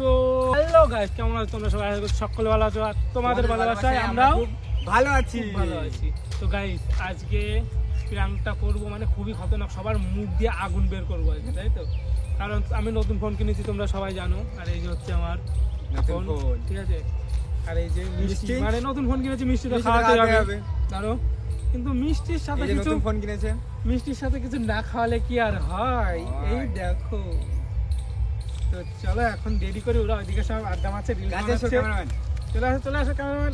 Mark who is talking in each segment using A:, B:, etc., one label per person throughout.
A: So hello guys কেমন আছো তোমরা সবাই? আশা করছি সকলে ভালো আছো। আর তোমাদের ভালোবাসায় আমরাও
B: ভালো আছি।
A: ভালো আছি। তো গাইস আজকে প্রাংটা করব মানে খুবই খতরনাক সবার মুখ দিয়ে আগুন বের করব আজকে তাই তো? কারণ আমি নতুন ফোন কিনেছি তোমরা সবাই জানো। আর এই যে হচ্ছে আমার ফোন। ঠিক আছে? আর এই যে মিষ্টি? মানে নতুন ফোন কিনেছি মিষ্টি তো খাওয়াতে হবে। ধরো কিন্তু মিষ্টির সাথে কিছু
B: নতুন ফোন কিনেছে।
A: মিষ্টির সাথে কিছু না খাওয়ালে কি আর হয়। এই দেখো। তো চলো এখন দেরি করে ওরা ওইদিকে সব আড্ডা মারছে রিল
B: কাছে এসো
A: বানাচ্ছে।
B: ক্যামেরাম্যান
A: চলে আসো চলে আসো ক্যামেরাম্যান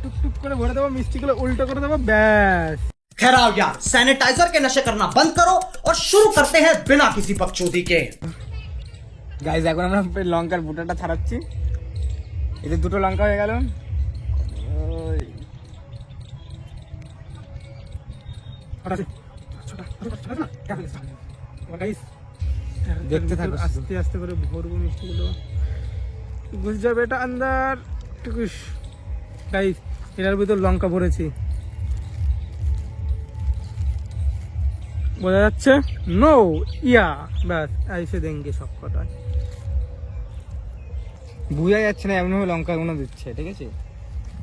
A: টুক টুক করে ভরে দেবো মিষ্টিগুলো উল্টো করে দেবো ব্যাস
C: खैर आओ यार सैनिटाइजर के नशे करना बंद करो और शुरू करते हैं बिना किसी बकचोदी के
B: গাইজ এখন আমরা এই লঙ্কার বুটাটা ছাড়াচ্ছি এতে দুটো লঙ্কা হয়ে গেল ওই, দেখতে থাকো
A: আস্তে আস্তে করে ভরবো মিষ্টিগুলো ঘুষ যাবে এটা আন্দার টুকুস। গাইস এটার ভিতর লঙ্কা ভরেছি। বোঝা যাচ্ছে? No yeah. ব্যাস আইসে দেঙ্গে সব কটা।
B: বোঝা যাচ্ছে না এমন লঙ্কা গুলো দিচ্ছে ঠিক আছে?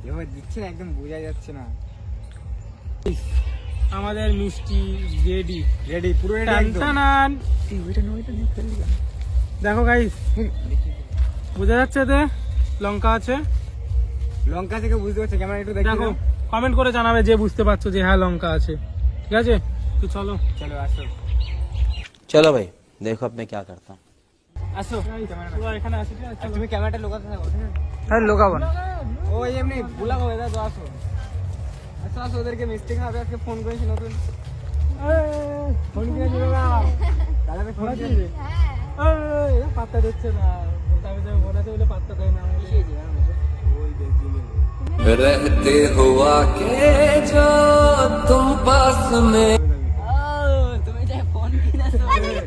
B: এভাবে দিচ্ছে না একদম বোঝা যাচ্ছে না।
A: আমাদের মিষ্টি রেডি
B: রেডি পুরো রেডি
A: নয় দেখো গাইস বোঝা যাচ্ছে এতে? লঙ্কা আছে?
B: লঙ্কা থেকে বুঝতে পারছে ক্যামেরা একটু দেখো
A: কমেন্ট করে জানাবে যে বুঝতে পারছ যে হ্যাঁ লঙ্কা আছে। ঠিক আছে? তো চলো।
B: চলো আসো।
D: চলো ভাই দেখো আপনি কি করতে
B: আসো।
A: এখানে আসো
B: তুমি ক্যামেরাটা লোকাতে থাকো।
A: হ্যাঁ লোকাবো না।
B: ও এমনি বুলাবো দাদা তো আসো। আসো ওদেরকে মিষ্টি খাবে আজকে ফোন করেছি নতুন ফোন কিনেছি দাদা দাদা ফোন কিনেছি
A: পাত্তা দিচ্ছে না আমি যাই বোনাতে বলে পাত্তা দেয় না
B: ওই দেখছি
E: रहते हुआ के जो तुम पास में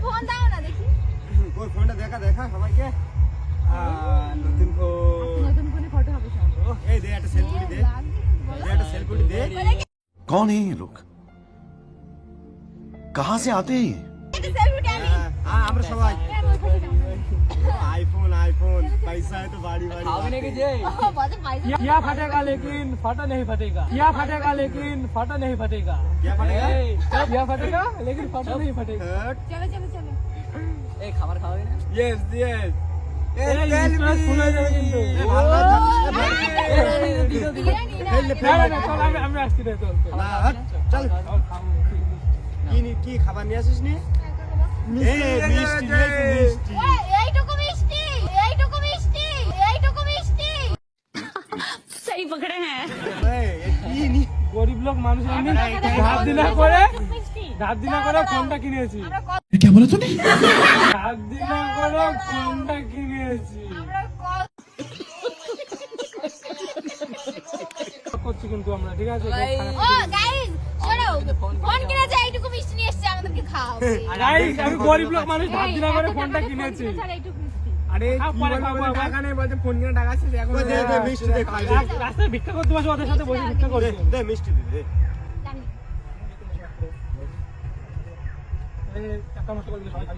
F: ফোন দাও না দেখি
B: ওই ফোনটা দেখা দেখা সবাইকে আহ, নতুন ফোন
F: নতুন ফোনে ফটো হবে সব
B: ও, এই দে একটা সেলফি দে দে একটা সেলফি দে
G: कौन है ये लोग कहां से आते हैं ये?
F: সেলফিটা আমি
B: হ্যাঁ, হ্যাঁ, আমরা সবাই
F: হ্যাঁ, ওই ফটোটা আমি।
B: आईफोन आईफोन पैसा है तो बाड़ी बाड़ी
F: ও, বলে পাইছে।
A: क्या फटेगा लेकिन फटा नहीं फटेगा क्या फटेगा लेकिन फटा नहीं फटेगा
B: क्या फटेगा?
A: क्या फटेगा लेकिन फटा नहीं फटेगा
F: চলো চলো চলো
B: यस यस
A: এই স্ট্রেস ফুল হয়ে যাবে কিন্তু।
F: বিরিয়ানি না
A: না, না, না, চল, আমি- আমি আসছি রে, চল, চল।
B: চল। কি খাবার নিয়ে আসিস নি? নি?
A: গরিব লোক মানুষ ধার দিনা করে ধার দিনা করে ফোনটা কিনেছি? করছি কিন্তু আমরা ঠিক আছে?
F: ও গাইস শোনো ফোন কিনেছে এইটুকু মিষ্টি নিয়ে এসেছে আমাদেরকে খাওয়াবে।
A: গাইস আমি গরিব লোক মানুষ ধার দিনা করে ফোনটা কিনেছি।
B: আরে। টাকা নেই বলছে ফোন কিনে টাকা আছে এখন
A: দে, দে, মিষ্টি দে, খাই রাস্তায় ভিক্ষা করতে বসে ওদের সাথে বসে ভিক্ষা করছে
B: দে মিষ্টি দে দে।
A: টাকা নষ্ট করে দিলে সবাই খাই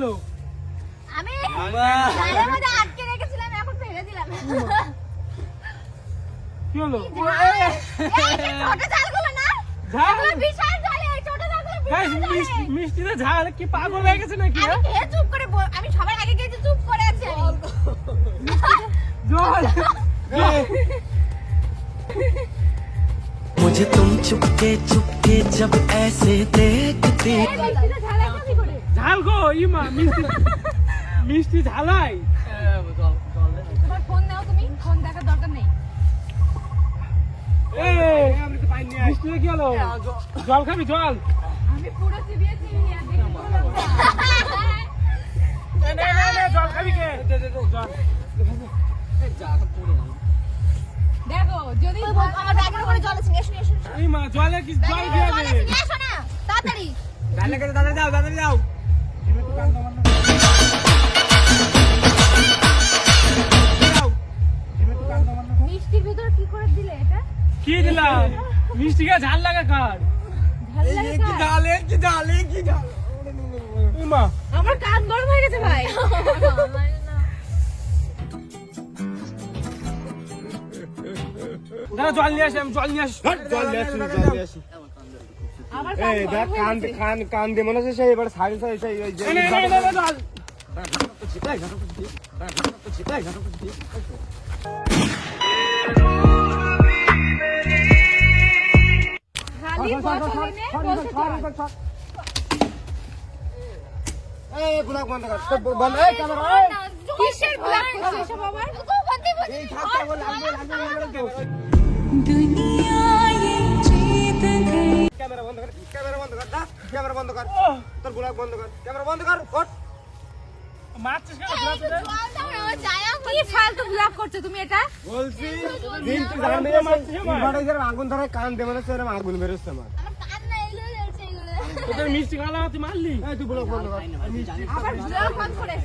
A: হলো
F: আমি গালের মধ্যে আটকে রেখেছিলাম এখন ফেলে দিলাম
A: কি হলো
F: এই, এই ছোট ঝালগুলো না
A: ঝাল?
F: এগুলো বিশাল ঝাল এই ছোট ঝালগুলো
A: গাইস
F: বিশাল ঝাল
A: মিষ্টি মিষ্টিতে ঝাল কি পাগল হয়ে গেছে নাকি
F: আমি
A: হ্যাঁ?
F: খেয়ে চুপ করে ব- আমি সবার আগে খেয়েছি চুপ করে আছি আমি
A: জল জল।
E: मुझे तुम चुपके चुपके जब ऐसे देखते
A: গো ইমা মিষ্টি মিষ্টি ঝালাই।
F: তোমার ফোন নাও তুমি ফোন দেখার দরকার নেই।
A: এই
B: আমরা তো পাই
A: মিষ্টি কি হলো জল খাবি জল?
F: আমি পুরো চিবিয়ে চিবিয়ে আর দেখি
A: এ, নে, নে, নে, জল খাবি কে?
F: দেখো যদি আমার ব্যাগের উপরে জল আছে এসো, এসো,
A: এই মা জলে কি জল দিয়ে দে?
F: এসো না তাড়াতাড়ি।
B: গেছে দাঁড়িয়ে যাও দাঁড়িয়ে যাও।
F: মিষ্টির ভিতরে কি করে দিলে এটা?
A: কি দিলাম? মিষ্টি কে ঝাল লাগে কার?
B: কি ডালে কি ডালে কি ডালে
A: মা
F: আমার কান গরম হয়ে গেছে ভাই।
A: দাঁড়া জল নিয়ে আসি আমি জল নিয়ে আসি।
B: জল নিয়ে আসি জল নিয়ে আসি। এই দেখ কান কান কান দিয়ে মনে হচ্ছে সেই এবার সাড়ে ছয় সেই ওই যে
A: এ,
B: ক্যামেরা বন্ধ কর। ক্যামেরা বন্ধ কর ক্যামেরা বন্ধ কর। তোর গুলাক বন্ধ কর। ক্যামেরা বন্ধ কর ওঠ
A: মারছিস কেন? ঘোরা
F: কি ফালতু ব্লগ করছ তুমি এটা?
B: বলছি দিন তুই জানবি ইনভার্টাইজার আগুন ধরে কান দিয়ে মনে এরকম আগুন বেরোচ্ছে আমার।
A: তোদের মিষ্টি খাওয়া তুই মারলি?
B: এই তুই গুলাক বন্ধ কর।
F: আবার ব্লগ বন্ধ করে।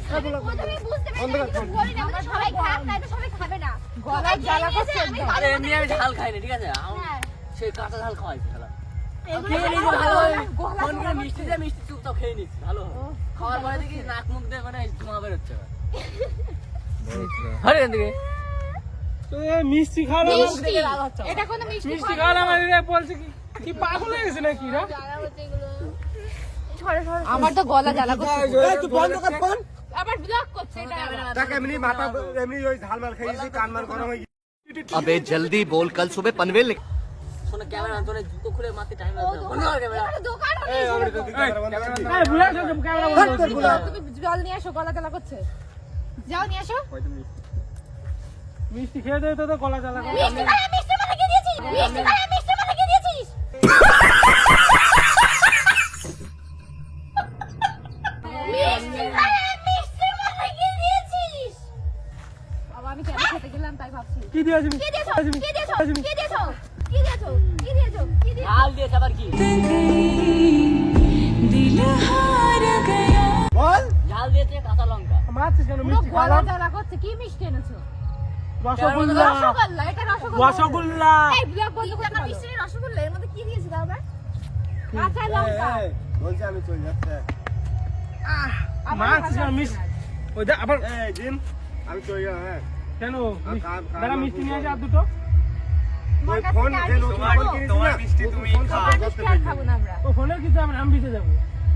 F: প্রথমে বুঝতে পারছি বলি না আমরা সবাই খাক না এটা সবাই খাবে না। গলায় জ্বালা করছে
H: আরে এমনি আমি ঝাল খাইনি ঠিক আছে?
F: হ্যাঁ।
H: সেই কাঁচা ঝাল খাওয়াইছি। মিষ্টি
F: করছে।
H: দিয়ে মিষ্টি চুপচাপ খেয়ে নিচ্ছি ভালো হয়। খাওয়ার পরে দেখি নাক মুখ দিয়ে মানে ধোঁয়া বেরোচ্ছে এবার। আরে এখান থেকে
A: তো এ মিষ্টি খাওয়া
F: মিষ্টি এটা কোনো মিষ্টি
A: মিষ্টি
F: খাওয়া
A: খাওয়া মানে রে বলছে কি কি পাগল হয়ে গেছে নাকি রে
F: আমার তো গলা জ্বালা করছে
B: এই তুই বন্ধ কর ফোন
F: আবার ব্লগ করছে এটা
B: দেখ এমনি মাথা এমনি ওই ঝাল মাল খেয়েছি কান মাল গরম হয়ে
E: अबे जल्दी बोल कल सुबह पनवेल निकल
H: শোনো ক্যামেরা তোর জুতো খুলে মারতে টাইম লাগবে। বন্ধ। কর ক্যামেরা
F: দোকান দোকান
B: এই আমরা তো ক্যামেরা বন্ধ কর
A: এই বুড়া সব ক্যামেরা বন্ধ
B: তোর
F: তুমি জল নিয়ে আসো গলা করছে। যাও নিয়ে আসো।
A: মিষ্টি খেয়ে দে তো তো গলা জ্বালা করে।
F: মিষ্টি খাই মিষ্টি মাথা কে দিয়েছিস মিষ্টি খাই মিষ্টি মাথা কে দিয়েছিস মিষ্টি খাই মিষ্টি মাথা কে দিয়েছিস বাবা আমি কেন খেতে গেলাম তাই ভাবছি
A: কি দিয়েছিস
F: কে দিয়েছ? কে দিয়েছ? কে দিয়েছ? কি দিয়েছ? কি দিয়েছ কি
H: ঝাল দিয়েছে আবার কি?
B: বল।
H: ঝাল দিয়েছে কাঁচা লঙ্কা।
A: মারছিস কেন
F: পুরো
A: মিষ্টি খাওয়া
F: জ্বালা করছে কি মিষ্টি এনেছো?
A: রসগোল্লা।
F: রসগোল্লা এটা রসগোল্লা।
A: রসগোল্লা।
F: এই ব্লগ বন্ধ করতে পারো। মিষ্টি রসগোল্লা এর মধ্যে কি দিয়েছে দাও না কাঁচা লঙ্কা।
B: বলছি আমি চলে যাচ্ছি।
F: আবার
A: মারছিস কেন মিষ্টি ওই দেখ আবার
B: এই জিন আমি চলে গেলাম হ্যাঁ।
A: কেন
B: নাম
A: মিষ্টি নিয়ে আর দুটো?
F: আমরা।
A: ফোনের কিছু আমি আমি বিচে যাব।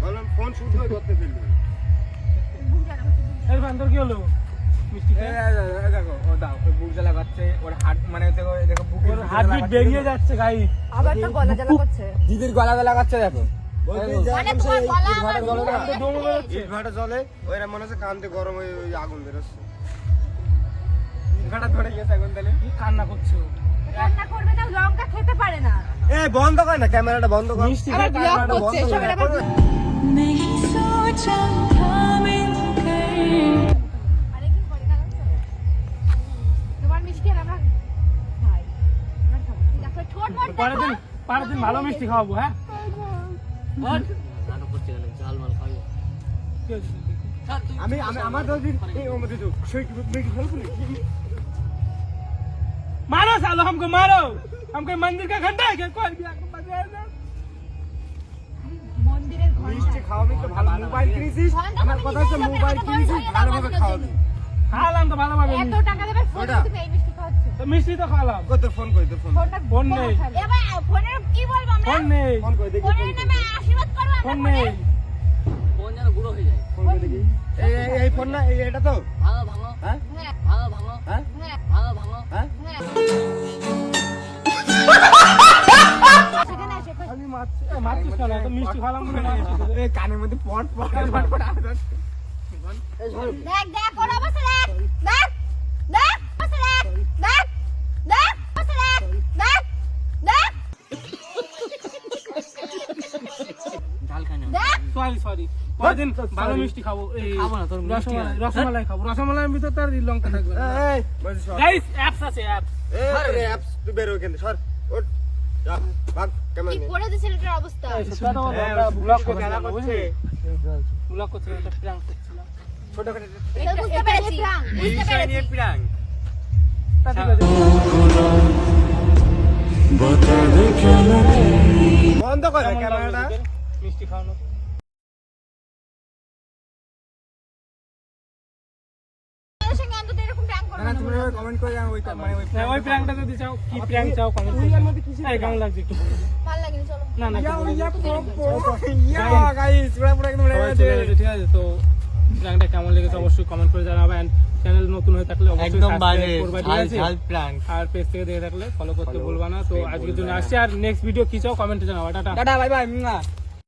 B: বললাম ফোন শুদ্ধ করতে ফেললি
A: এর ভান্তর কি হলো? মিষ্টি
B: দেখো ও দাও বুক জ্বালা করছে ওর হার্ট মানে দেখো দেখো বুকের
A: হার্টবিট বেরিয়ে যাচ্ছে গাই
F: আবার তো গলা জ্বালা করছে।
B: দিদির গলা গলা করছে দেখো।
F: মানে তোমার গলা আমার
B: জলে ওইরা মনে হচ্ছে কানতে গরম হয়ে ওই আগুন বেরোচ্ছে। ইটভাটা ধরে গেছে এখন তাহলে?
A: কি কান্না করছ?
F: রান্না করবে না লঙ্কা খেতে পারে না
B: এই বন্ধ কর না ক্যামেরাটা বন্ধ কর
F: আবার ব্লগ করছে আবার
A: পরের দিন পরের দিন ভালো মিষ্টি খাওয়াবো হ্যাঁ
H: নাটক গেলে মাল খাবে
B: আমি আমি আমার এই সেই ফেলব
A: मारो सालो हमको मारो हमको मंदिर का घंटा है क्या कोई भी आके बजा ना
F: মন্দিরের ঘন্টা
B: মিষ্টি খাওয়াবি তো ভালো মোবাইল কিনেছিস
F: ঘন্টা
B: আমার
F: করে
B: কথা হচ্ছে
F: নিয়ে যাবে,
B: মোবাইল
F: আমাকে
B: কিনেছিস
F: ধরে
B: ভালোভাবে
F: দাও,
B: খাওয়াবি
A: খাওয়ালাম তো ভালো ভাবে
F: এত টাকা দেবে ফোন
B: ওটা।
F: তুমি এই মিষ্টি খাওয়াচ্ছ
A: তো মিষ্টি তো খাওয়ালাম
B: কই তোর ফোন কই তোর ফোন
F: ফোনটা
A: ফোন নেই।
F: এবার ফোনের কি বলবো আমরা
A: ফোন নেই
B: ফোন কই দেখি
F: ফোনের নামে আশীর্বাদ করবো আমরা
A: ফোন
F: ফোনে?
A: নেই
H: ফোন যেন গুঁড়ো হয়ে যায়
B: ফোন কই দেখি এই এই- এই ফোন না এই এটা তো
H: ভাঙো ভাঙো
B: হ্যাঁ
F: হ্যাঁ
H: ভাঙো ভাঙো
B: হ্যাঁ
F: হ্যাঁ
H: ভাঙো ভাঙো
B: হ্যাঁ কানের মধ্যে পট পট পট পট
F: দেখ
A: সরি সরি ভালো মিষ্টি খাব। এই রসমালাই রসমালাই খাব। রসমালাইয়ের ভিতর তার লঙ্কা থাকবে অ্যাপস অ্যাপস
B: আরে অ্যাপস তুই বেরো কেন সর।
F: কি করেছে ছেলেটার অবস্থা?
A: ব্লগ করছে ব্লগ করছে। একটা প্র্যাঙ্ক করছিলাম
B: ছোট
F: এটা বুঝতে পেরেছি বুঝতে পেরেছি।
B: প্রাঙ্ক
A: তা ঠিক আছে।
B: বন্ধ করে ক্যামেরাটা?
A: মিষ্টি খাওয়ানো
B: তুমি কমেন্ট করে জানো মানে ওই
A: হ্যাঁ, ওই প্র্যাঙ্কটা যদি চাও কি প্র্যাঙ্ক চাও কমেন্ট করে। এই কেমন লাগছে একটু বলে।
F: ভালো লাগেনি চলো।
A: না না বলে দিও।
B: ইয়া গাইস পুরো পুরো একদম
A: গেছে, ঠিক আছে তো প্র্যাঙ্কটা কেমন লেগেছে অবশ্যই কমেন্ট করে জানাবে। এন্ড চ্যানেল নতুন হয়ে থাকলে অবশ্যই সাবস্ক্রাইব করবে ঠিক আছে? আর পেজ থেকে দেখে থাকলে ফলো করতে ভুলবা না। তো আজকের জন্য আসছি। আর নেক্সট ভিডিও কি চাও কমেন্টে জানাবে। টাটা।
B: Tata bye bye